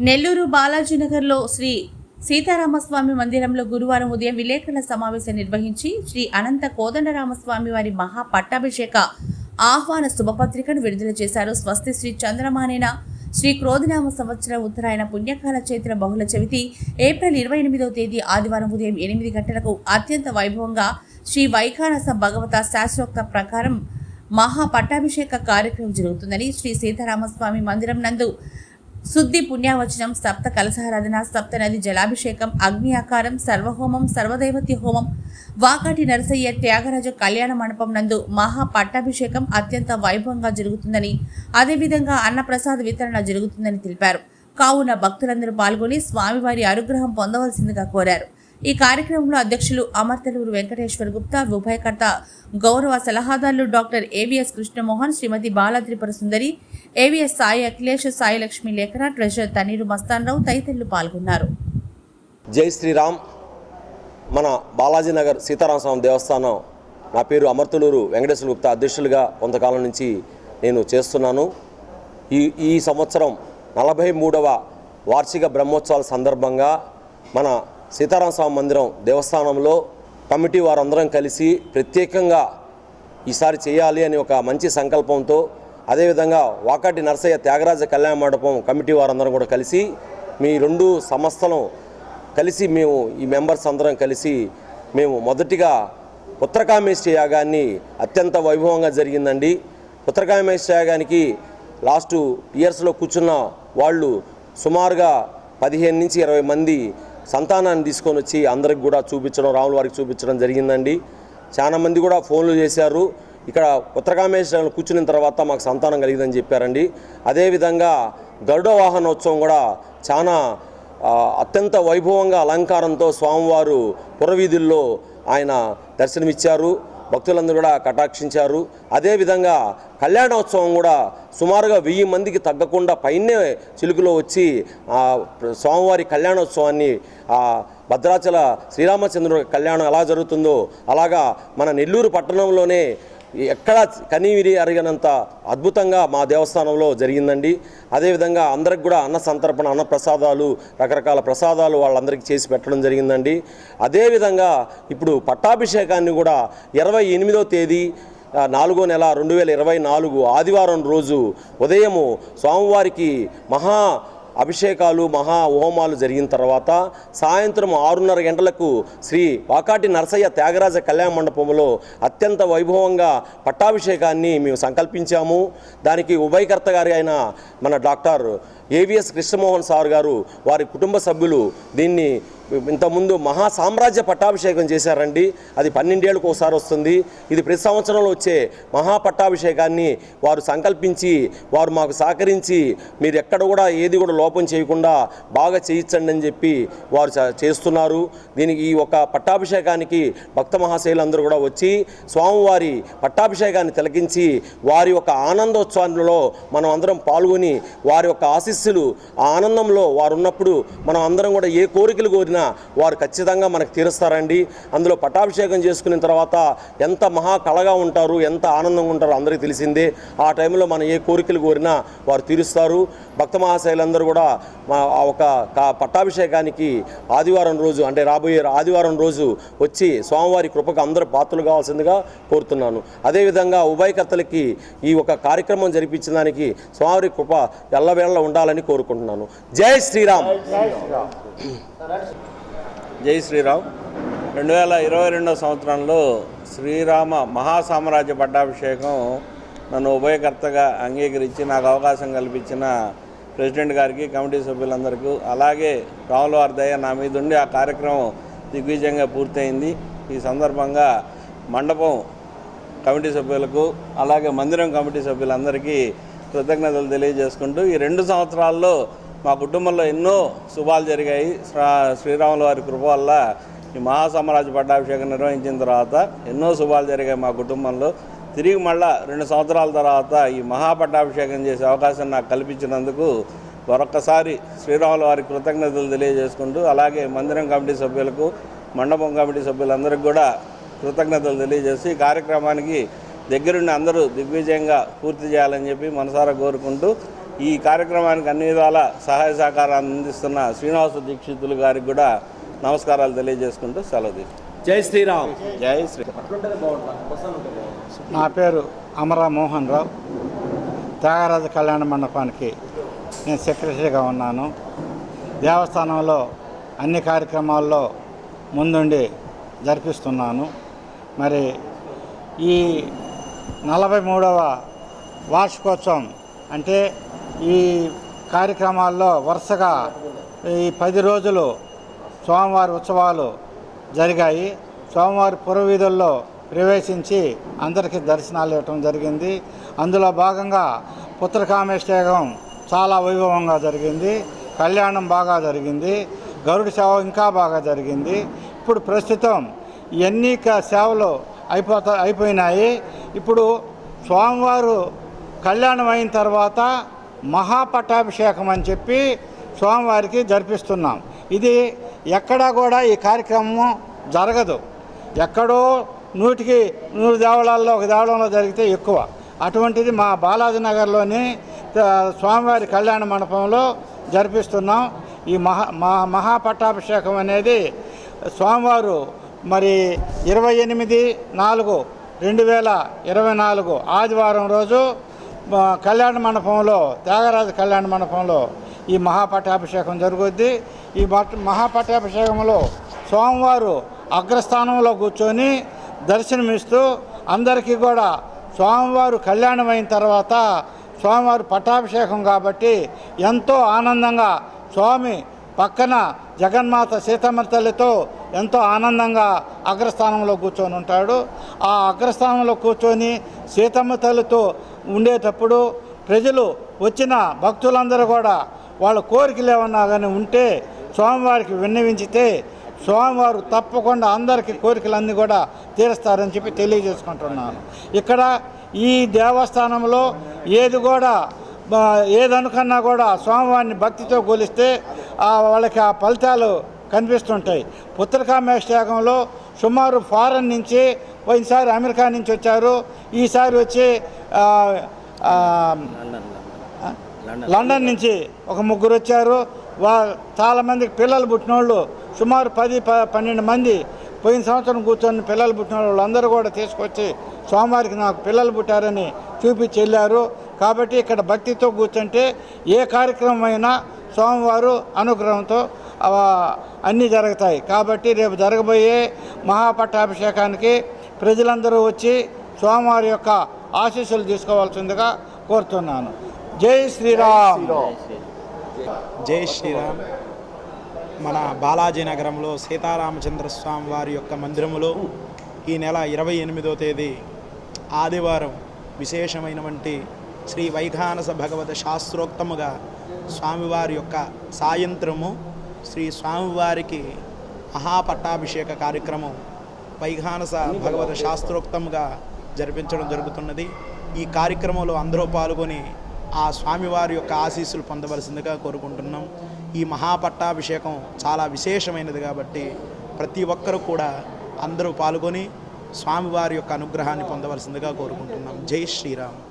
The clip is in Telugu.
నెల్లూరు బాలాజీనగర్లో శ్రీ సీతారామస్వామి మందిరంలో గురువారం ఉదయం విలేకరుల సమావేశం నిర్వహించి శ్రీ అనంత కోదండరామస్వామి వారి మహా పట్టాభిషేక ఆహ్వాన శుభపత్రికను విడుదల చేశారు. స్వస్తి శ్రీ చంద్రమానేన శ్రీ క్రోధినామ సంవత్సర ఉత్తరాయణ పుణ్యకాల చైత్ర బహుళ చవితి ఏప్రిల్ ఇరవై ఎనిమిదవ తేదీ ఆదివారం ఉదయం ఎనిమిది గంటలకు అత్యంత వైభవంగా శ్రీ వైఖానస భగవత శాస్త్రోక్త ప్రకారం మహా పట్టాభిషేక కార్యక్రమం జరుగుతుందని శ్రీ సీతారామస్వామి మందిరం నందు శుద్ధి పుణ్యావచనం సప్త కలసారాధన సప్త నది జలాభిషేకం అగ్ని ఆకారం సర్వహోమం సర్వదైవత్య హోమం వాకాటి నరసయ్య త్యాగరాజ కళ్యాణ మండపం నందు మహా పట్టాభిషేకం అత్యంత వైభవంగా జరుగుతుందని అదేవిధంగా అన్నప్రసాద వితరణ జరుగుతుందని తెలిపారు. కావున భక్తులందరూ పాల్గొని స్వామివారి అనుగ్రహం పొందవలసిందిగా కోరారు. ఈ కార్యక్రమంలో అధ్యక్షులు అమర్తలూరు వెంకటేశ్వర గుప్తా ఉభయకర్త గౌరవ సలహాదారులు doctor AVS Krishnamohan Shrimati Balatripura Sundari AVS Sai Akhilesh Sai Lakshmi Lekhana treasurer Tanneeru Mastan Rao తదితరులు పాల్గొన్నారు. జై శ్రీరామ్. మన బాలాజీనగర్ సీతారామస్వామి దేవస్థానం నా పేరు అమర్తులూరు వెంకటేశ్వర గుప్తా అధ్యక్షులుగా కొంతకాలం నుంచి నేను చేస్తున్నాను. ఈ ఈ సంవత్సరం నలభై మూడవ వార్షిక బ్రహ్మోత్సవాల సందర్భంగా మన సీతారామస్వామి మందిరం దేవస్థానంలో కమిటీ వారందరం కలిసి ప్రత్యేకంగా ఈసారి చేయాలి అని ఒక మంచి సంకల్పంతో అదేవిధంగా వాకాటి నరసయ్య త్యాగరాజ కళ్యాణ మండపం కమిటీ వారందరం కూడా కలిసి మీ రెండు సంస్థలను కలిసి మేము ఈ మెంబర్స్ అందరం కలిసి మేము మొదటిగా ఉత్తరకామేశ్వర యాగాన్ని అత్యంత వైభవంగా జరిగిందండి. ఉత్తరకామేశ్వర యాగానికి లాస్ట్ ఇయర్స్లో కూర్చున్న వాళ్ళు సుమారుగా పదిహేను నుంచి ఇరవై మంది సంతానాన్ని తీసుకొని వచ్చి అందరికి కూడా చూపించడం రాముల వారికి చూపించడం జరిగిందండి. చాలా మంది కూడా ఫోన్లు చేశారు. ఇక్కడ ఉత్తరకామేశ్వరంలో కూర్చున్న తర్వాత మాకు సంతానం కలిగిందని చెప్పారండి. అదేవిధంగా గరుడ వాహనోత్సవం కూడా చాలా అత్యంత వైభవంగా అలంకారంతో స్వామివారు పురవీధుల్లో ఆయన దర్శనమిచ్చారు. భక్తులందరూ కూడా కటాక్షించారు. అదేవిధంగా కళ్యాణోత్సవం కూడా సుమారుగా వెయ్యి మందికి తగ్గకుండా పైనే చిలుకలో వచ్చి స్వామివారి కళ్యాణోత్సవాన్ని ఆ భద్రాచల శ్రీరామచంద్రుడి కళ్యాణం ఎలా జరుగుతుందో అలాగా మన నెల్లూరు పట్టణంలోనే ఎక్కడ కనీవిరి అరిగినంత అద్భుతంగా మా దేవస్థానంలో జరిగిందండి. అదేవిధంగా అందరికి కూడా అన్న సంతర్పణ అన్న ప్రసాదాలు రకరకాల ప్రసాదాలు వాళ్ళందరికీ చేసి పెట్టడం జరిగిందండి. అదేవిధంగా ఇప్పుడు పట్టాభిషేకాన్ని కూడా ఇరవై ఎనిమిదో తేదీ నాలుగో నెల రెండు వేల ఇరవై నాలుగు ఆదివారం రోజు ఉదయము స్వామివారికి మహా అభిషేకాలు మహా హోమాలు జరిగిన తర్వాత సాయంత్రం ఆరున్నర గంటలకు శ్రీ వాకాటి నరసయ్య త్యాగరాజ కళ్యాణ మండపంలో అత్యంత వైభవంగా పట్టాభిషేకాన్ని మేము సంకల్పించాము. దానికి ఉభయకర్త గారి అయిన మన డాక్టర్ ఏవిఎస్ కృష్ణమోహన్ సార్ గారు వారి కుటుంబ సభ్యులు దీన్ని ఇంతకుముందు మహా సామ్రాజ్య పట్టాభిషేకం చేశారండి. అది పన్నెండేళ్ళకు ఒకసారి వస్తుంది. ఇది ప్రతి సంవత్సరంలో వచ్చే మహా పట్టాభిషేకాన్ని వారు సంకల్పించి వారు మాకు సహకరించి మీరు ఎక్కడ కూడా ఏది కూడా లోపం చేయకుండా బాగా చేయించండి అని చెప్పి వారు చ- చేస్తున్నారు. దీనికి ఈ ఒక పట్టాభిషేకానికి భక్త మహాశైలందరూ కూడా వచ్చి స్వామివారి పట్టాభిషేకాన్ని తిలకించి వారి యొక్క ఆనందోత్సవంలో మనం అందరం పాల్గొని వారి యొక్క ఆశీస్సులు ఆ ఆనందంలో వారు ఉన్నప్పుడు మనం అందరం కూడా ఏ కోరికలు కోరినా వారు ఖచ్చితంగా మనకు తీరుస్తారండి. అందులో పట్టాభిషేకం చేసుకున్న తర్వాత ఎంత మహా కళగా ఉంటారు ఎంత ఆనందంగా ఉంటారో అందరికీ తెలిసిందే. ఆ టైంలో మనం ఏ కోరికలు కోరినా వారు తీరుస్తారు. భక్త మహాశైలందరూ కూడా మా ఒక పట్టాభిషేకానికి ఆదివారం రోజు అంటే రాబోయే ఆదివారం రోజు వచ్చి స్వామివారి కృపకు అందరూ పాత్రలు కావాల్సిందిగా కోరుతున్నాను. అదేవిధంగా ఉభయకర్తలకి ఈ ఒక కార్యక్రమం జరిపించిన దానికి స్వామివారి కృప ఎల్లవేళ ఉండాలని కోరుకుంటున్నాను. జై శ్రీరామ్. జై శ్రీరామ్. రెండు వేల ఇరవై రెండో సంవత్సరంలో శ్రీరామ మహాసామ్రాజ్య పట్టాభిషేకం నన్ను ఉభయకర్తగా అంగీకరించి నాకు అవకాశం కల్పించిన ప్రెసిడెంట్ గారికి కమిటీ సభ్యులందరికీ అలాగే రాముల దయ నా మీద ఉండి ఆ కార్యక్రమం దిగ్విజయంగా పూర్తయింది. ఈ సందర్భంగా మండపం కమిటీ సభ్యులకు అలాగే మందిరం కమిటీ సభ్యులందరికీ కృతజ్ఞతలు తెలియజేసుకుంటూ ఈ రెండు సంవత్సరాల్లో మా కుటుంబంలో ఎన్నో శుభాలు జరిగాయి. శ్రీరాముల వారి కృప వల్ల ఈ మహాసామ్రాజ్య పట్టాభిషేకం నిర్వహించిన తర్వాత ఎన్నో శుభాలు జరిగాయి మా కుటుంబంలో. తిరిగి మళ్ళా రెండు సంవత్సరాల తర్వాత ఈ మహాపట్టాభిషేకం చేసే అవకాశం నాకు కల్పించినందుకు మరొక్కసారి శ్రీరాముల వారి కృతజ్ఞతలు తెలియజేసుకుంటూ అలాగే మందిరం కమిటీ సభ్యులకు మండపం కమిటీ సభ్యులందరికీ కూడా కృతజ్ఞతలు తెలియజేసి ఈ కార్యక్రమానికి దగ్గరుండి అందరూ దిగ్విజయంగా పూర్తి చేయాలని చెప్పి మనసారా కోరుకుంటూ ఈ కార్యక్రమానికి అన్ని విధాల సహాయ సహకారాలు అందిస్తున్న శ్రీనివాస దీక్షితులు గారికి కూడా నమస్కారాలు తెలియజేసుకుంటూ సెలవు జై శ్రీరామ్. జై శ్రీ నా పేరు అమరా మోహన్ రావు. త్యాగరాజ కళ్యాణ మండపానికి నేను సెక్రటరీగా ఉన్నాను. దేవస్థానంలో అన్ని కార్యక్రమాల్లో ముందుండి జరిపిస్తున్నాను. మరి ఈ నలభై మూడవ వార్షికోత్సవం అంటే ఈ కార్యక్రమాల్లో వరుసగా ఈ పది రోజులు స్వామివారి ఉత్సవాలు జరిగాయి. స్వామివారి పురవీధుల్లో ప్రవేశించి అందరికీ దర్శనాలు ఇవ్వటం జరిగింది. అందులో భాగంగా పుత్రకామేష్టేగం చాలా వైభవంగా జరిగింది. కళ్యాణం బాగా జరిగింది. గరుడు సేవ ఇంకా బాగా జరిగింది. ఇప్పుడు ప్రస్తుతం ఇవన్నీ సేవలు అయిపోతా అయిపోయినాయి. ఇప్పుడు స్వామివారు కళ్యాణం అయిన తర్వాత మహాపట్టాభిషేకం అని చెప్పి స్వామివారికి జరిపిస్తున్నాం. ఇది ఎక్కడా కూడా ఈ కార్యక్రమం జరగదు. ఎక్కడో నూటికి నూరు దేవాలయాల్లో ఒక దేవాలయంలో జరిగితే ఎక్కువ. అటువంటిది మా బాలాజీ నగర్లోని స్వామివారి కళ్యాణ మండపంలో జరిపిస్తున్నాం. ఈ మహా మా మహాపట్టాభిషేకం అనేది స్వామివారు మరి ఇరవై ఎనిమిది నాలుగు రెండు వేల ఇరవై నాలుగు ఆదివారం రోజు కళ్యాణ మండపంలో త్యాగరాజు కళ్యాణ మండపంలో ఈ మహాపట్టాభిషేకం జరుగుద్ది. ఈ మట్- మహాపట్టాభిషేకంలో స్వామివారు అగ్రస్థానంలో కూర్చొని దర్శనమిస్తూ అందరికీ కూడా స్వామివారు కళ్యాణం అయిన తర్వాత స్వామివారు పట్టాభిషేకం కాబట్టి ఎంతో ఆనందంగా స్వామి పక్కన జగన్మాత సీతమ్మ తల్లితో ఎంతో ఆనందంగా అగ్రస్థానంలో కూర్చొని ఉంటాడు ఆ అగ్రస్థానంలో కూర్చొని సీతమ్మ తల్లితో ఉండేటప్పుడు ప్రజలు వచ్చిన భక్తులందరూ కూడా వాళ్ళ కోరికలు ఏమన్నా కానీ ఉంటే స్వామివారికి విన్నవించితే స్వామివారు తప్పకుండా అందరికీ కోరికలన్నీ కూడా తీరుస్తారని చెప్పి తెలియజేసుకుంటున్నాను. ఇక్కడ ఈ దేవస్థానంలో ఏది కూడా ఏదనుకన్నా కూడా స్వామివారిని భక్తితో కొలిస్తే వాళ్ళకి ఆ ఫలితాలు కనిపిస్తుంటాయి. పుత్రకామేష్యాగంలో సుమారు ఫారెన్ నుంచి పోయినసారి అమెరికా నుంచి వచ్చారు. ఈసారి వచ్చి లండన్. నుంచి ఒక ముగ్గురు వచ్చారు. వా చాలామందికి పిల్లలు పుట్టినోళ్ళు సుమారు పది ప పన్నెండు మంది పోయిన సంవత్సరం కూర్చొని పిల్లలు పుట్టిన వాళ్ళందరూ కూడా తీసుకొచ్చి స్వామివారికి నాకు పిల్లలు పుట్టారని చూపించి వెళ్ళారు. కాబట్టి ఇక్కడ భక్తితో కూర్చుంటే ఏ కార్యక్రమం అయినా స్వామివారు అనుగ్రహంతో అన్నీ జరుగుతాయి. కాబట్టి రేపు జరగబోయే మహాపట్టాభిషేకానికి ప్రజలందరూ వచ్చి స్వామివారి యొక్క ఆశీస్సులు తీసుకోవాల్సిందిగా కోరుతున్నాను. జై శ్రీరామ్. జై శ్రీరామ్. మన బాలాజీ నగరంలో సీతారామచంద్ర స్వామి వారి యొక్క మందిరములో ఈ నెల ఇరవై ఎనిమిదో తేదీ ఆదివారం విశేషమైనటువంటి శ్రీ వైఖానస భగవత శాస్త్రోక్తముగా స్వామివారి యొక్క సాయంత్రము శ్రీ స్వామివారికి మహాపట్టాభిషేక కార్యక్రమం వైఖానస భగవత శాస్త్రోక్తముగా జరిపించడం జరుగుతున్నది. ఈ కార్యక్రమంలో అందరూ పాల్గొని ఆ స్వామివారి యొక్క ఆశీస్సులు పొందవలసిందిగా కోరుకుంటున్నాం. ఈ మహాపట్టాభిషేకం చాలా విశేషమైనది కాబట్టి ప్రతి ఒక్కరూ కూడా అందరూ పాల్గొని స్వామివారి యొక్క అనుగ్రహాన్ని పొందవలసిందిగా కోరుకుంటున్నాం. జై శ్రీరామ్.